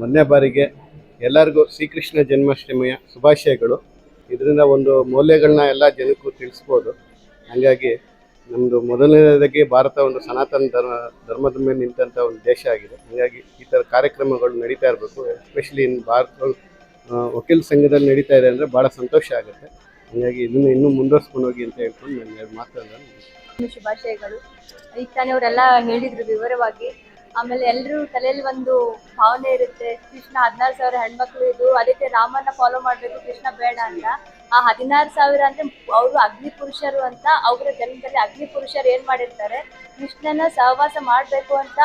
ಮೊದಲನೇ ಬಾರಿಗೆ ಎಲ್ಲರಿಗೂ ಶ್ರೀಕೃಷ್ಣ ಜನ್ಮಾಷ್ಟಮಿಯ ಶುಭಾಶಯಗಳು. ಇದರಿಂದ ಒಂದು ಮೌಲ್ಯಗಳನ್ನ ಎಲ್ಲ ಜನಕ್ಕೂ ತಿಳಿಸ್ಬೋದು. ಹಾಗಾಗಿ ನಮ್ಮದು ಮೊದಲನೇದಾಗಿ ಭಾರತ ಒಂದು ಸನಾತನ ಧರ್ಮ ಧರ್ಮದ ಮೇಲೆ ನಿಂತಂಥ ಒಂದು ದೇಶ ಆಗಿದೆ. ಹಾಗಾಗಿ ಈ ಥರ ಕಾರ್ಯಕ್ರಮಗಳು ನಡೀತಾ ಇರಬೇಕು. ಎಸ್ಪೆಷಲಿ ಇನ್ ಭಾರತ ವಕೀಲ ಸಂಘದಲ್ಲಿ ನಡೀತಾ ಇದೆ ಅಂದರೆ ಭಾಳ ಸಂತೋಷ ಆಗುತ್ತೆ. ಹಾಗಾಗಿ ಇದನ್ನು ಇನ್ನೂ ಮುಂದುವರ್ಸ್ಕೊಂಡು ಹೋಗಿ ಅಂತ ಹೇಳ್ಕೊಂಡು ನಾನು ಮಾತಾಡೋದು ಶುಭಾಶಯಗಳು ಈಗ ತಾನೇ ಅವರೆಲ್ಲ ಹೇಳಿದ್ರು ವಿವರವಾಗಿ. ಆಮೇಲೆ ಎಲ್ಲರೂ ತಲೆಯಲ್ಲಿ ಒಂದು ಭಾವನೆ ಇರುತ್ತೆ ಕೃಷ್ಣ ಹದಿನಾರು ಸಾವಿರ ಹೆಣ್ಮಕ್ಳು ಇದು ಅದಕ್ಕೆ ರಾಮನ್ನ ಫಾಲೋ ಮಾಡ್ಬೇಕು ಕೃಷ್ಣ ಬೇಡ ಅಂತ. ಆ ಹದಿನಾರು ಸಾವಿರ ಅಂದ್ರೆ ಅವರು ಅಗ್ನಿ ಪುರುಷರು ಅಂತ ಅವರ ಜನ್ಮದಲ್ಲಿ ಅಗ್ನಿ ಪುರುಷರು ಏನ್ ಮಾಡಿರ್ತಾರೆ? ಕೃಷ್ಣನ ಸಹವಾಸ ಮಾಡ್ಬೇಕು ಅಂತ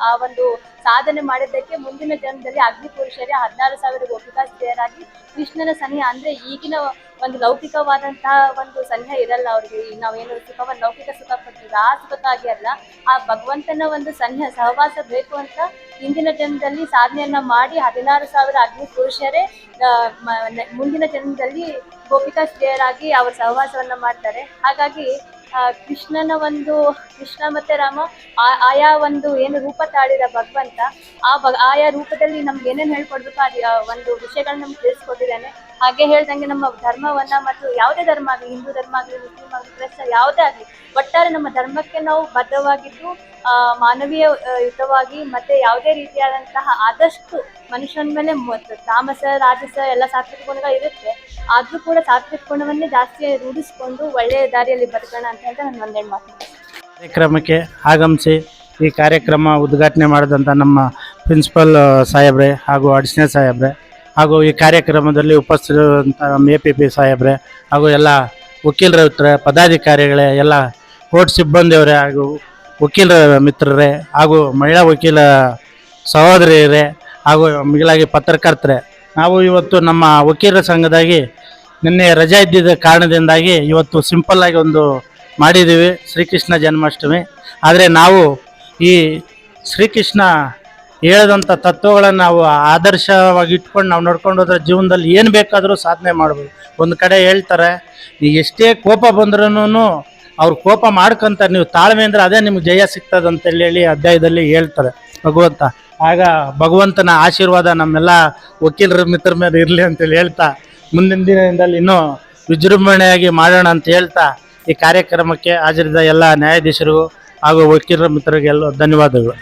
ಆ, ಒಂದು ಸಾಧನೆ ಮಾಡಿದ್ದಕ್ಕೆ ಮುಂದಿನ ಜನ್ಮದಲ್ಲಿ ಅಗ್ನಿ ಪುರುಷರೇ ಹದಿನಾರು ಸಾವಿರ ಗೋಪಿಕಾಸ್ತ್ರೀಯರಾಗಿ ಕೃಷ್ಣನ ಸನಿಹ ಅಂದ್ರೆ ಈಗಿನ ಒಂದು ಲೌಕಿಕವಾದಂತಹ ಒಂದು ಸನಿಹ ಇರಲ್ಲ ಅವ್ರಿಗೆ. ನಾವೇನು ಸುಖವನ್ನು ಲೌಕಿಕ ಸುಖ ಪಡ್ತೀವಿ ಆ ಸುಖಕ್ಕಾಗಿ ಅಲ್ಲ, ಆ ಭಗವಂತನ ಒಂದು ಸನಿಹ ಸಹವಾಸ ಬೇಕು ಅಂತ ಹಿಂದಿನ ಜನ್ಮದಲ್ಲಿ ಸಾಧನೆಯನ್ನ ಮಾಡಿ ಹದಿನಾರು ಸಾವಿರ ಅಗ್ನಿ ಪುರುಷರೇ ಮುಂದಿನ ಜನ್ಮದಲ್ಲಿ ಗೋಪಿಕಾ ಸ್ತ್ರೀಯರಾಗಿ ಅವ್ರ ಸಹವಾಸವನ್ನ ಮಾಡ್ತಾರೆ. ಹಾಗಾಗಿ ಕೃಷ್ಣನ ಒಂದು, ಕೃಷ್ಣ ಮತ್ತೆ ರಾಮ ಆಯಾ ಒಂದು ಏನು ರೂಪ ತಾಳಿದ ಭಗವಂತ, ಆ ಬ ಆಯಾ ರೂಪದಲ್ಲಿ ನಮ್ಗೆ ಏನೇನು ಹೇಳ್ಕೊಡ್ಬೇಕು, ಅದು ಒಂದು ವಿಷಯಗಳನ್ನ ನಮ್ಗೆ ತಿಳಿಸ್ಕೊಟ್ಟಿದ್ದಾನೆ. ಹಾಗೆ ಹೇಳ್ದಂಗೆ ನಮ್ಮ ಧರ್ಮವನ್ನ ಮತ್ತು ಯಾವುದೇ ಧರ್ಮ ಆಗಲಿ, ಹಿಂದೂ ಧರ್ಮ ಆಗಲಿ, ಮುಸ್ಲಿಂ ಆಗಲಿ, ಕ್ರೈಸ್ತ ಯಾವುದೇ ಆಗಲಿ, ಒಟ್ಟಾರೆ ನಮ್ಮ ಧರ್ಮಕ್ಕೆ ನಾವು ಬದ್ಧವಾಗಿದ್ದು ಮಾನವೀಯ ಯುತವಾಗಿ ಮತ್ತೆ ಯಾವುದೇ ರೀತಿಯಾದಂತಹ ಆದಷ್ಟು ಮನುಷ್ಯನ ಮೇಲೆ ತಾಮಸ, ರಾಜಸ ಎಲ್ಲ ಸಾತ್ವಿಕ ಗುಣಗಳು ಇರುತ್ತೆ. ಆದ್ರೂ ಕೂಡ ಸಾತ್ವಿಕ ಗುಣವನ್ನೇ ಜಾಸ್ತಿ ರೂಢಿಸಿಕೊಂಡು ಒಳ್ಳೆಯ ದಾರಿಯಲ್ಲಿ ಬದುಕೋಣ ಅಂತ ಹೇಳ್ತಾ ನಾನು ಒಂದೇ ಮಾತು ಕಾರ್ಯಕ್ರಮಕ್ಕೆ ಆಗಮಿಸಿ ಈ ಕಾರ್ಯಕ್ರಮ ಉದ್ಘಾಟನೆ ಮಾಡಿದಂಥ ನಮ್ಮ ಪ್ರಿನ್ಸಿಪಲ್ ಸಾಹೇಬ್ರೆ ಹಾಗೂ ಅಡಿಷನಲ್ ಸಾಹೇಬ್ರೆ. ಹಾಗೂ ಈ ಕಾರ್ಯಕ್ರಮದಲ್ಲಿ ಉಪಸ್ಥಿತರಂಥ ಎ ಪಿ ಪಿ ಸಾಹೇಬ್ರೆ ಹಾಗೂ ಎಲ್ಲ ವಕೀಲರ ಪದಾಧಿಕಾರಿಗಳೇ, ಎಲ್ಲ ಕೋರ್ಟ್ ಸಿಬ್ಬಂದಿಯವರೇ ಹಾಗೂ ವಕೀಲರ ಮಿತ್ರರೇ ಹಾಗೂ ಮಹಿಳಾ ವಕೀಲ ಸಹೋದರಿಯರೇ ಹಾಗೂ ಮಿಗಿಲಾಗಿ ಪತ್ರಕರ್ತರೆ. ನಾವು ಇವತ್ತು ನಮ್ಮ ವಕೀಲರ ಸಂಘದಾಗಿ ನಿನ್ನೆ ರಜಾ ಇದ್ದಿದ್ದ ಕಾರಣದಿಂದಾಗಿ ಇವತ್ತು ಸಿಂಪಲ್ಲಾಗಿ ಒಂದು ಮಾಡಿದ್ದೀವಿ ಶ್ರೀಕೃಷ್ಣ ಜನ್ಮಾಷ್ಟಮಿ. ಆದರೆ ನಾವು ಈ ಶ್ರೀಕೃಷ್ಣ ಹೇಳಿದಂಥ ತತ್ವಗಳನ್ನು ನಾವು ಆದರ್ಶವಾಗಿ ಇಟ್ಕೊಂಡು ನಾವು ನಡ್ಕೊಂಡು ಹೋದ್ರೆ ಜೀವನದಲ್ಲಿ ಏನು ಬೇಕಾದರೂ ಸಾಧನೆ ಮಾಡ್ಬೋದು. ಒಂದು ಕಡೆ ಹೇಳ್ತಾರೆ ನೀವು ಎಷ್ಟೇ ಕೋಪ ಬಂದ್ರೂ ಅವ್ರು ಕೋಪ ಮಾಡ್ಕೊಂತಾರೆ, ನೀವು ತಾಳ್ಮೆ ಅಂದರೆ ಅದೇ ನಿಮ್ಗೆ ಜಯ ಸಿಗ್ತದೆ ಅಂತೇಳಿ ಹೇಳಿ ಅಧ್ಯಾಯದಲ್ಲಿ ಹೇಳ್ತಾರೆ ಭಗವಂತ. ಆಗ ಭಗವಂತನ ಆಶೀರ್ವಾದ ನಮ್ಮೆಲ್ಲ ವಕೀಲರ ಮಿತ್ರ ಮೇಲೆ ಇರಲಿ ಅಂತೇಳಿ ಹೇಳ್ತಾ, ಮುಂದಿನ ದಿನದಲ್ಲಿ ಇನ್ನೂ ವಿಜೃಂಭಣೆಯಾಗಿ ಮಾಡೋಣ ಅಂತ ಹೇಳ್ತಾ, ಈ ಕಾರ್ಯಕ್ರಮಕ್ಕೆ ಹಾಜರಿದ್ದ ಎಲ್ಲ ನ್ಯಾಯಾಧೀಶರಿಗೂ ಹಾಗೂ ವಕೀಲರ ಮಿತ್ರರಿಗೆಲ್ಲ ಧನ್ಯವಾದಗಳು.